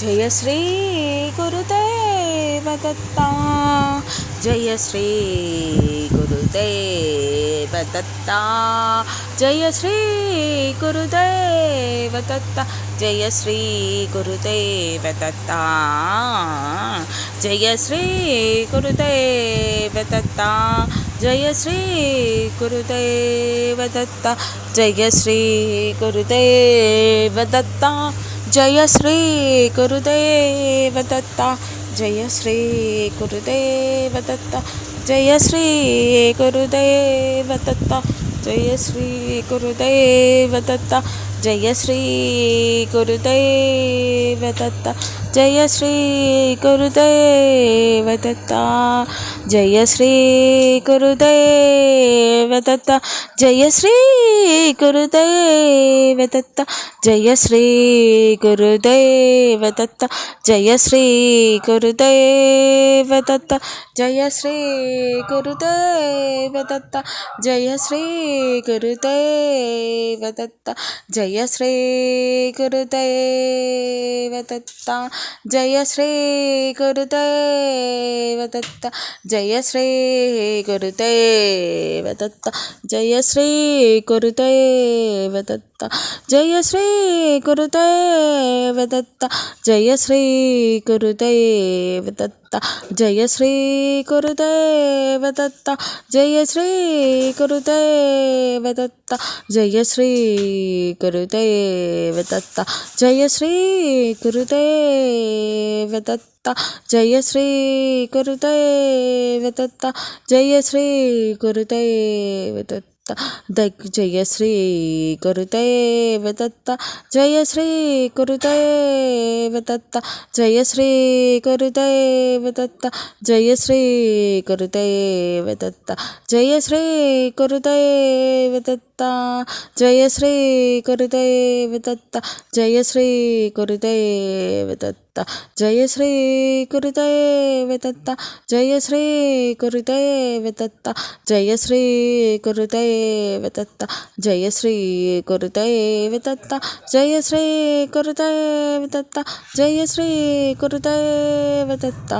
जय श्री गुरुदेव दत्ता। जय श्री गुरुदेव दत्ता। जय श्री गुरुदेव दत्ता। जय श्री गुरुदेव दत्ता। जय श्री गुरुदेव दत्ता। जय श्री गुरुदेव दत्ता। जय श्री गुरुदेव दत्ता। जय श्री गुरुदेव दत्ता जय श्री गुरुदेव दत्ता जय श्री गुरुदेव दत्ता जय श्री गुरुदेव दत्ता जय श्री गुरुदेव दत्ता जय श्री गुरुदेव दत्ता జయ శ్రీ గురుదేవదత్త జయ శ్రీ గురుదేవదత్త జయ శ్రీ గురుదేవదత్త జయ శ్రీ గురుదేవదత్త జయ శ్రీ గురుదేవదత్త జయ శ్రీ గురుదేవదత్త జయ శ్రీ గురుదేవదత్త జయ శ్రీ గురుదేవ దత్త జయ శ్రీ గురుదేవ దత్త జయ శ్రీ గురుదేవ దత్త. दत्ता। जय श्री गुरुदेव दत्ता। जय श्री गुरुदेव दत्ता। जय श्री गुरुदेव दत्ता। जय श्री गुरुदेव दत्ता। जय श्री गुरुदेव दत्ता। जय श्री गुरुदेव दत्ता। जय श्री गुरुदेव दत्ता। जय श्री गुरुदेव दत्ता। దత్త. దగ్ జయ శ్రీ గురుదేవ దత్త. జయ శ్రీ గురుదేవ దత్త. జయ శ్రీ గురుదేవ దత్త. జయ శ్రీ గురుదేవ దత్త. జయ శ్రీ గురుదేవ దత్త. జయ శ్రీ గురుదేవ దత్త. జయ శ్రీ గురుదేవ దత్త. జయ శ్రీ గురుదేవ దత్త జయ శ్రీ గురుదేవ దత్త జయ శ్రీ గురుదేవ దత్త జయ శ్రీ గురుదేవ దత్త జయ శ్రీ గురుదేవ దత్త జయ శ్రీ గురుదేవ దత్త